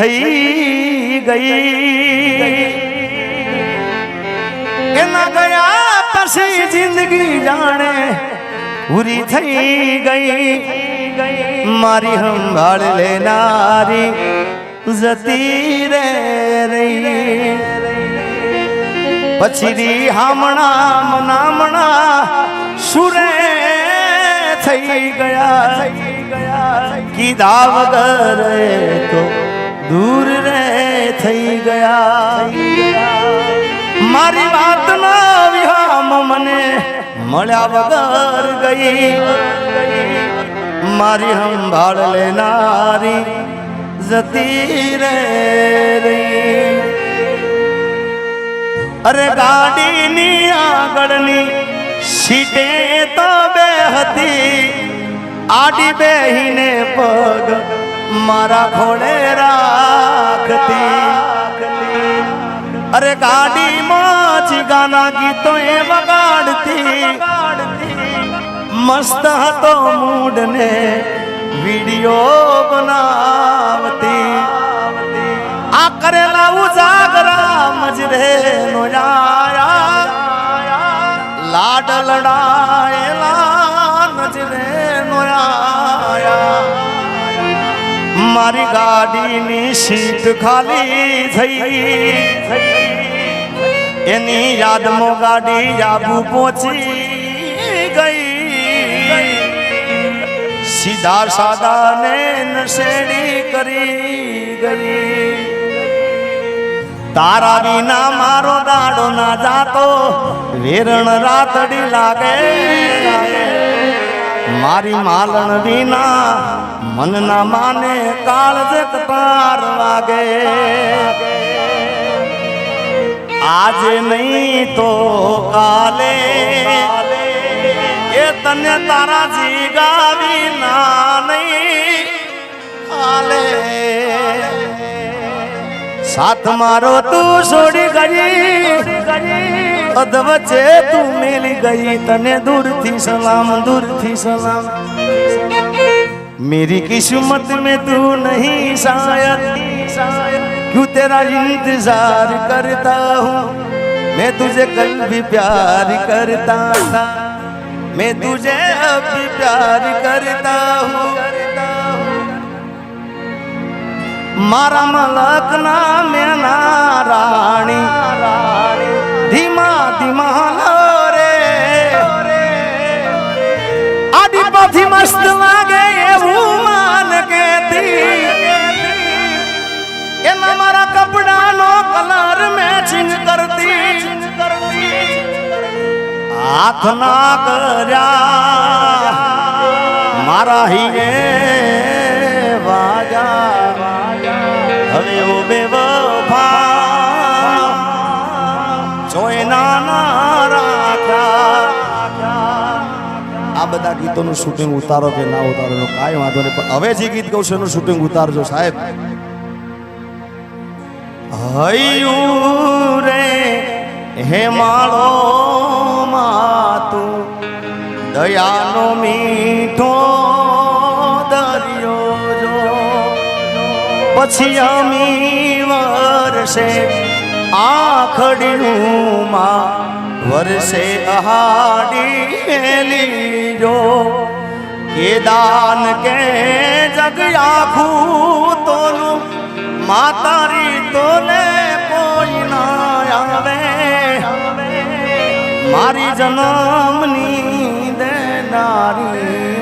થઈ ગઈ. એના ગયા પછી જિંદગી જાણે પૂરી થઈ ગઈ. મારી સંભાળ લેનારી જતી રે રહી. પછી રી હામણા મનામણા સુરે થઈ ગયા. કીધા વગર તો દૂર રે થઈ ગયા. મારી વાત ના વિહામ મને મળ્યા વગર ગઈ. મારી સંભાળ લેનારી જતી રે અરે ગાડીની આગળની સીટે તો બે હતી. આડી બેહીને પગ મારા ખોળે રાખતી। અરે ગાડીમાં ગાના ગીતો એ વગાડતી। મસ્ત હતો મૂડ ને વીડિયો બનાવતી। આ કરેલા ઉજાગરા મજરે નો લાડ લડાયેલા મારી ગાડીની સીટ ખાલી થઈ. એની યાદમાં ગાડી આબુ પહોંચી ગઈ. સીધા સાદા ને નશેડી કરી ગઈ. તારા વિના મારો દાડો ના જાતો, વેરણ રાતડી લાગે. મારી માલણ વિના મન ના માને કાળજ કટાર વાગે. આજે નહીં તો કાલે એ તને તારા જીગાવી ના નહીં. કાલે સાથ મારો તું છોડી ગઈ. અધ વચ્ચે તું મિલી ગઈ તને દૂરથી સલામ દૂરથી સલામ मेरी किस्मत में तू नहीं शायद क्यों तेरा इंतजार करता हूँ मैं तुझे कल भी प्यार करता था मैं तुझे अब भी प्यार करता हूँ મારા મલક ના મેના રાણી ધીમા ધીમા રે. આડી પાથી મસ્ત લાગે એવું માન કેતી. એના મારા કપડાનો કલર મેચિંગ કરતી. હાથ ના કર્યા મારા હિયે વાજા. હવે ઓ બેવા બધા ગીતોનું શૂટિંગ ઉતારો કે ના ઉતારો કાંઈ વાંધો નહીં. પણ હવે જે ગીત કહું છું એનું શૂટિંગ ઉતારજો સાહેબ. હૈયું રે, હે માળો માતું, દયાનો મીઠો દરિયો જો. પછી અમી વરસે આખડ્યું માં વરસે અહાડી જો કે દાન કે જગ આખું તોનું માતારી તોલે કોઈ ના આવે. મારી જન્મની દેનારી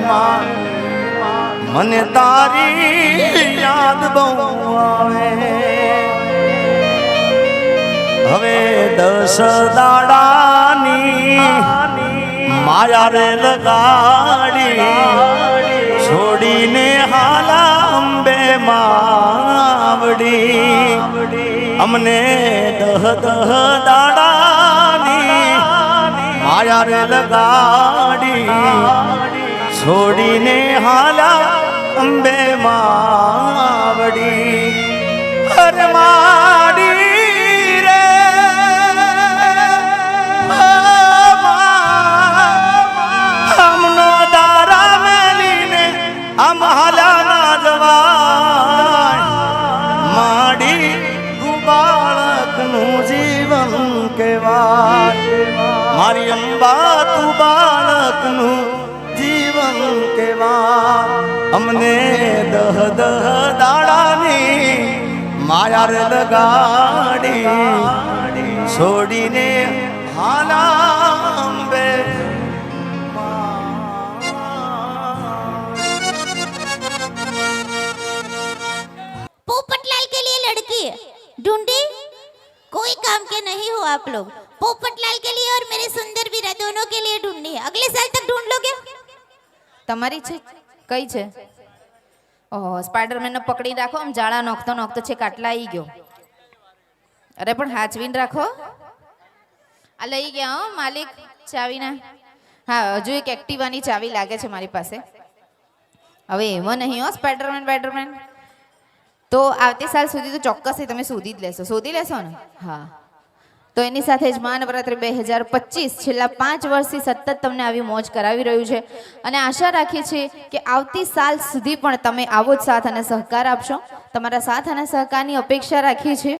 મને તારી યાદ બહુ આવે. હવે દસ દાડાની માયા રે લગાડી છોડીને હાલા અંબે માવડી. અમને દહ દહ દાડાની માયા રે લગાડી છોડીને હાલા અંબે માવડી. અરે બાળકનું જીવન કેવાય મારી અંબા, તું બાળકનું જીવન કેવા અમને દહ દહ દાડાની માયાર લગાડી, છોડીને હાલાંબે. પોપટલાલ ढूंढी कोई काम के नहीं हो आप लोग पोपटलाल के लिए और मेरे सुंदर वीरा दोनों के लिए ढूंढी है अगले साल तक ढूंढ लोगे તમારી છે કઈ છે ઓહો સ્પાઈડરમેનને પકડી રાખો આમ જાળા નોખતો નોખતો છે કાટલા આવી ગયો અરે પણ હાચવીને રાખો આ લઈ ગયા હો માલિક ચાવીના હા હજુ એક એક્ટિવાની ચાવી લાગે છે મારી પાસે હવે એવો નહીં હો સ્પાઈડરમેન સ્પાઈડરમેન તો આવતી સાલ સુધી તો ચોક્કસથી તમે શોધી જ લેશો. શોધી લેશો ને? હા. તો એની સાથે જ મહાનવરાત્રિ બે હજાર પચીસ, છેલ્લા પાંચ વર્ષથી સતત તમને આવી મોજ કરાવી રહ્યું છે. અને આશા રાખીએ છીએ કે આવતી સાલ સુધી પણ તમે આવો જ સાથ અને સહકાર આપશો. તમારા સાથ અને સહકારની અપેક્ષા રાખીએ છીએ.